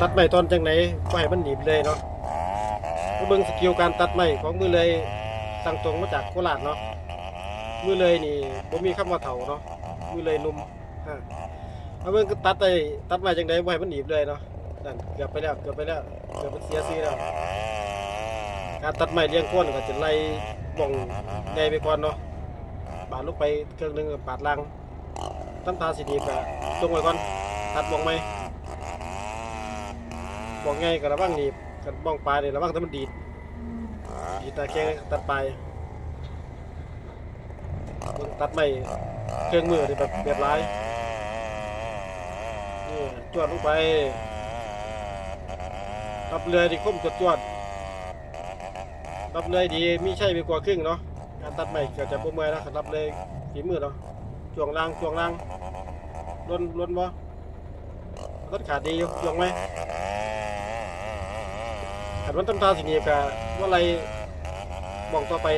ตัดไม้ตอนจังไหนก็ให้มันหนีบเลยเนาะเบิ่งสกิลการตัดไม้ของมือเลยตั้งตรงมาจากโคราชเนาะมือเลยนี่บ่มีคำว่าเฒ่าเนาะมือเลยนุ่มฮะมาเบิ่งตัดไอ้ตัดไม้จังไดบ่ให้มันหนีบเลยเนาะนั่นเกือบไปแล้วเกือบไปแล้วเกือบเป็นเสียซีแล้วการตัดไม้เลี้ยงโคนก็จะไล่บ่องใหญ่ไปก่อนเนาะปาดลงไปเครื่องหนึงปาดล่างตั้งตาสิหนีบก็จงไว้ก่อนตัดบ่องไหม บอกไงกับระวังหนีบกับบ้องปลายเนี่ยระวังถ้ามันดีดดีดตาแข้งตัดปลายมึงตัดไม่เครื่องมือนี่แบบแบบร้ายนี่จวดลงไปรับเรือที่คมจวดจวดรับเรือดีมีใช่ไปกว่าครึ่งเนาะการตัดไม่เกิดจากพวกเมื่อยนะรับเลยฝีมือเนาะช่วงล่างช่วงล่างล้นล้นบ่ตัดขาดดีอยู่ช่วงไหม มันตำตาสิหนีบกะว่าอะไรมองต่อไป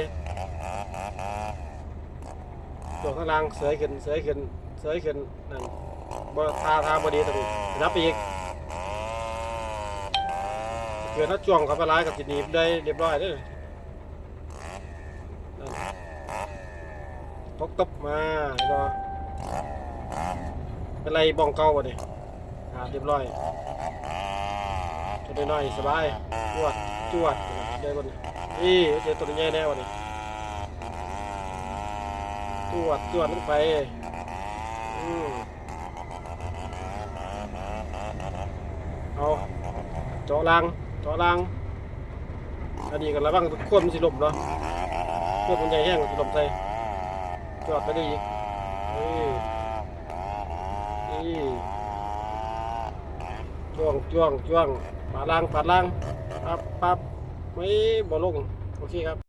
ตัวข้างล่างเสยขึ้นเสยขึ้นเสยขึ้นนั่นบ่ทาทาบ่ดีต้องนับอีกเกิดถ้าจ้วงเข้าไปร้ายกับสิหนีบได้เรียบร้อยเด้อตกตบมาเห็นบ่เป็นไรบ้องเก่าบ่ดิอ่าเรียบร้อย ตัวน้อยสบายจวดจวดได้บนนี่เจอตัวใหญ่แน่วันนี้จวดจวดลงไปเอาเจาะลังเจาะลังอันนี้ก็ระวังควบมันสิหลบเนาะควบมันใหญ่แห้งสิหลบใส่จอดไปได้อีกนี่จ้วงจ้วงจ้วง ปาดล่างปาดล่างปั๊บปั๊บไม่บ่ลงโอเคครับ